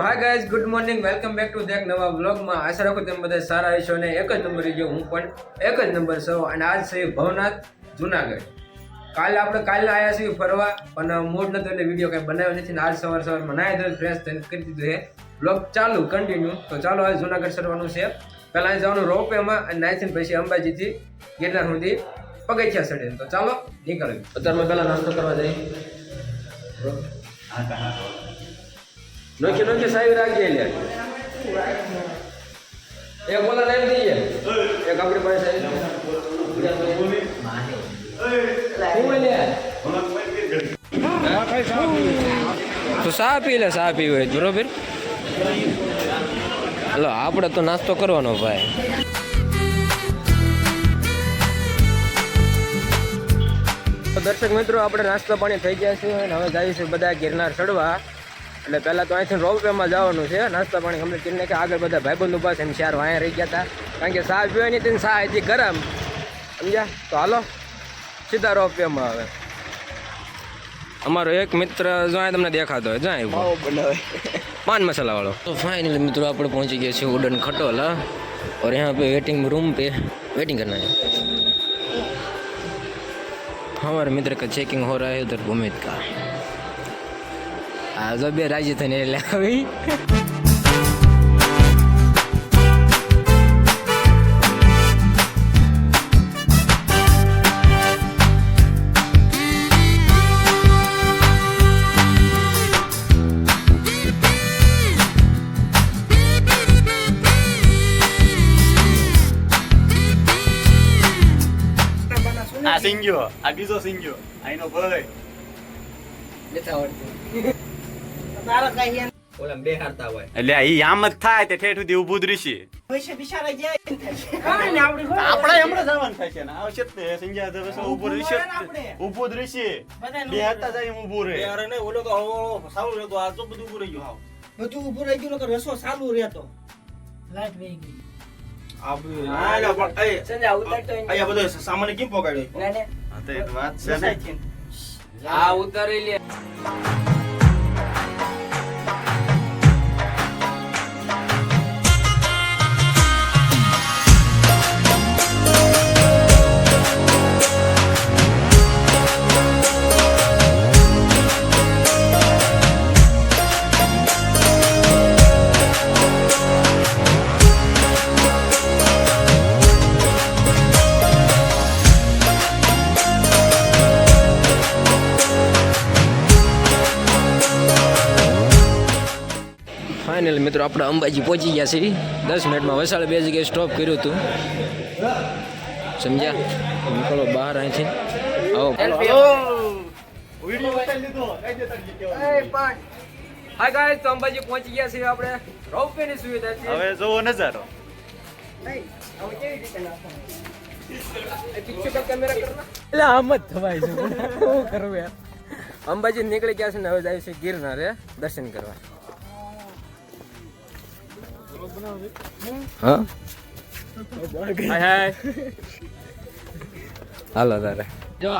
Guys good morning welcome back to દેખ નવા વ્લોગમાં આશા રાખું તમે બધા સારા હશો અને એક જ નંબર જો હું પણ એક જ નંબર છો અને આજ છે ભવનાથ જુનાગઢ. કાલે આપણે કાલે આવ્યા છીએ ફરવા પણ મૂડ નતો એટલે વીડિયો કાંઈ બનાવ્યો નથી ને આજ સવાર સવારમાં નાહી ધોઈને ફ્રેશ થઈને કરી દીધું છે. વ્લોગ ચાલુ કન્ટિન્યુ તો ચાલો આજે જુનાગઢ સરવાનું છે. પહેલાં અહીં જવાનું રોપવેમાં અને નાહીને પછી અંબાજીથી ગિરનાર સુધી પગથિયા ચડીને તો ચાલો નીકળ્યું અત્યારમાં પહેલાં નાસ્તો કરવા જઈએ. નોખી નોખી સાહેબ રાખજે લે. એક બોલા નામ દઈએ એક આપણી પાસે તો ચા પી લે ચા પી હોય બરોબર? હલો આપણે તો નાસ્તો કરવાનો ભાઈ. તો દર્શક મિત્રો આપણે નાસ્તો પાણી થઈ ગયા છે અને હવે છીએ બધા ગિરનાર ચડવા. એટલે પહેલાં તો અહીંથી રોપવેમાં જવાનું છે નાસ્તા પાણી કમ્પ્લીટ કરીને કે આગળ બધા ભાઈબંધ ઊભા છે એમ ચાર વાયા રહી ગયા હતા કારણ કે સાહ પીવાની નહીં ને સાહ હતી ગરમ. સમજ્યા? તો હાલો સીધા રોપ વેમાં આવે. અમારો એક મિત્ર જાય તમને દેખાતો હોય જાય બનાવે. પાન મસાલા વાળો તો ફાઇનલી મિત્રો આપણે પહોંચી ગયા છીએ ઉડન ખટોલ और यहाँ पे वेटिंग रूम पे वेटिंग करना है हमारे मित्र का चेकिंग हो रहा है उधर उम्मीद જો બે રાજી થઈને એટલે આવી આ સિંગ્યો આ બીજો સિંગ્યો આઈનો ભાઈ ઓલા બે હારતા હોય એટલે ઈ આમ જ થાય તે ઠેઠ સુધી ઉભું જ આપણે હમણાં જવાનું થાય ને. આવશે જ તે. સિંગ્યા તો બસ ઊભું રહેશે જ તે. ઊભું જ રહેશે. બે હાથતા જાય એમ ઊભું રહે. બધું ઊભું રહી ગયું નકર રસો ચાલુ રહેતો. સામાન્ય કેમ પકડ્યો સામાન્ય તો એ વાત છે આ ઉતારી લે. ફાઇનલ મિત્રો આપણે અંબાજી પહોંચી ગયા છીએ. દસ મિનિટમાં વસાડે બે જગ્યાએ સ્ટોપ કર્યું હતું. સમજ્યા? નીકળો બહાર અહીંથી. આવો. હાય ગાઈસ તો અંબાજી પહોંચી ગયા છીએ આપણે રોપવે ની સુવિધા છે. હવે જોવો નજારો. પિક્ચર કેમેરા કરના એટલે આમ જ થવાય છે. શું કરવું યાર. અંબાજી નીકળી ગયા છે ને હવે જાય છે ગિરનારે દર્શન કરવા. હા? હાય હાય. હાલો તારે. જો.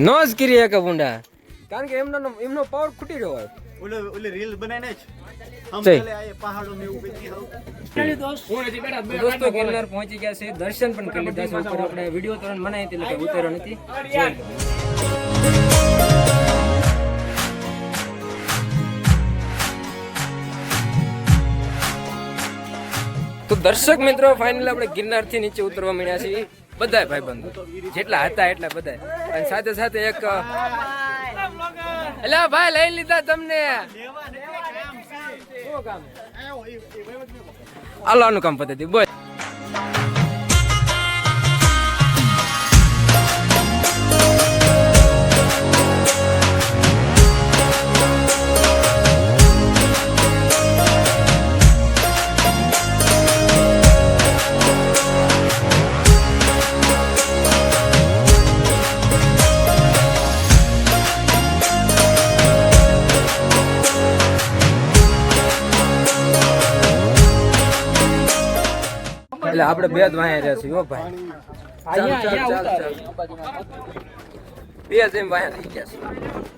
નો જ કરી શકે બુંડા કારણ કે એમનો એમનો પાવર ખૂટી રહ્યો હોય. ઓલે ઓલે રીલ બનાવીને જ. હમ પહાડો દોસ્તો. ગિરનાર પહોંચી ગયા છે. દર્શન પણ કરી લીધા છે. ઉપર આપણે વીડિયો તરત મનાય એટલે ઉતાર્યો નથી તો દર્શક મિત્રો ફાઇનલ આપણે ગિરનારથી નીચે ઉતરવા મળ્યા છીએ. બધા ભાઈબંધો. જેટલા હતા એટલા બધા અને સાથે સાથે એક એટલે ભાઈ, લઈ લીધા તમને. કામ આલાનું કામ પદ્ધતિ બોલ. આપણે બે જ વાયા રહ્યા છીએ હો ભાઈ ચાલ, ચાલ, ચાલ, ચાલ. બે જ એમ વાયા થઈ ગયા છે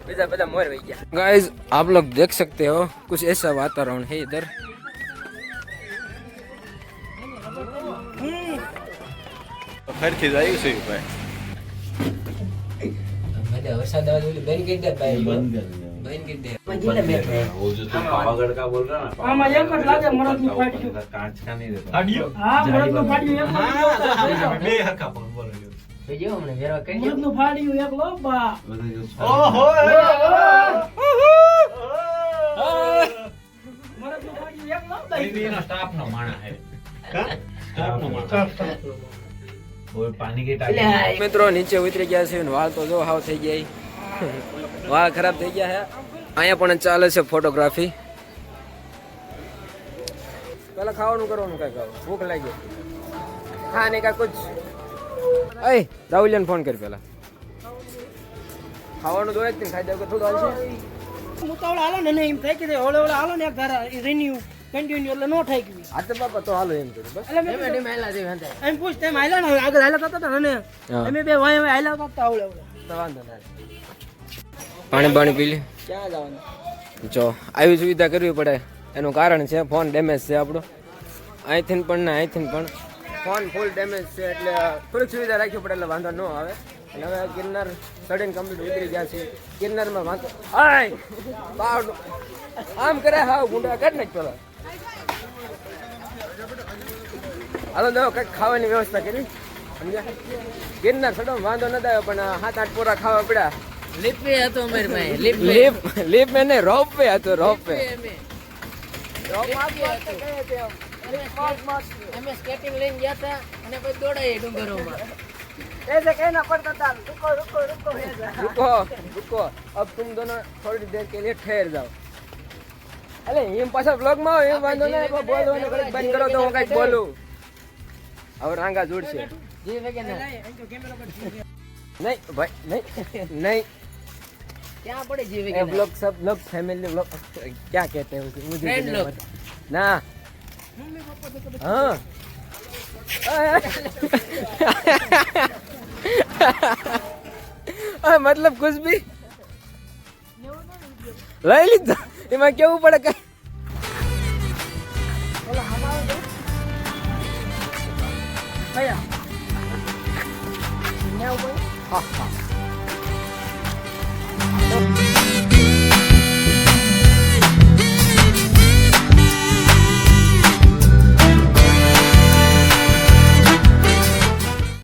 બીજા બધા મોર વહી ગયા गाइस आप लोग देख सकते हो कुछ ऐसा वातावरण है इधर ફરીથી જ આવ્યું છે ભાઈ વરસાદ આવે તો બેન કરી દે ભાઈ બેન કરી દે वो जो तुम पावागढ़ का बोल रहा ना આમાં એક જ લાગે મરદનું ફાટ્યું. कांच का नहीं रहता હા મરદનું ફાટ્યું એક જ बे हक्का बोल बोल रहे हो મરદનું ફાટ્યું એક લો બા मतलब जो ઓહો મરદનું ફાટ્યું એક લો ભાઈ स्टाफ ना माना है स्टाफ ना माना वो पानी की टाकी મિત્રો નીચે ઉતરી ગયા છે અને વાળ તો જો હાવ થઈ ગયા વાળ ખરાબ થઈ ગયા છે અહીંયા પણ ચાલે છે ફોટોગ્રાફી પેલા ખાવાનું કરવાનું કઈ ખાવ ભૂખ લાગી. હા ને કા કુછ. અય રાહુલિયાને ફોન કર પેલા ખાવાનું દોય જ ને ખાઈ દઉં કે થોડું હાલશે મુતાવળ હાલો ને એમ થાય કે ઓળે ઓળે હાલો ને એક ધારા રિન્યુ કન્ટિન્યુ એટલે નો થાય ગયું. આ તો બાપા તો હાલો એમ કર્યું બસ. એટલે મેં પૂછ તેમ હાલ્યા ને આગળ હાલ્યા કરતા હતા ને હા. અમે બે વાય વાય હાલ્યા કરતા આવડે તો વાંધો ના પાણી પાણી પી લે. ક્યાં જવાનું? જો આવી સુવિધા કરવી પડે. એનું કારણ છે ફોન ડેમેજ છે આપણો. અહીંથી પણ ને અહીંથી પણ. ફોન ફૂલ ડેમેજ છે એટલે થોડીક સુવિધા રાખવી પડે એટલે વાંધો ન આવે. અને હવે ગિરનાર ચડીને કમ્પ્લીટ ઉતરી ગયા છે. ગિરનારમાં વાંધો આય! બાવડો. આમ કરે હાવ ગુંડા કાઢ નાખ પેલા હાલો દો કંઈક ખાવાની વ્યવસ્થા કરી. ગિરનાર ચડો વાંધો ન આવે પણ સાત આઠ પોરા ખાવા પડ્યા લીપે હતો અમારી પાસે લીપ લીપ લીપ એને રોપ વે હતો રોપ વે અમે સ્કેટિંગ લઈને ગયા હતા અને પછી દોડાઈએ ડુંગરોમાં ऐसे कहना पड़ता था रुको रुको रुको ऐसा रुको रुको अब तुम दोनों थोड़ी देर के लिए ठहर जाओ અલે એમ પાછા બ્લોગ માં હોય, એમ વાંધો નહીં કોઈ બોલવાનું ઘડીક બંધ કરો તો હું કઈક બોલું હવે રાંગા જોડશે જી વેગન નહીં ભાઈ નહીં નહીં ક્યાં પડે જી વેગન બ્લોગ સબ બ્લોગ ફેમિલી બ્લોગ ક્યાં કહેતે હો मुझे બ્લોગ ના હા અરે મતલબ ખુશ બી લઈ લીધા એમાં કેવું પડે કે ભૈયા હા હા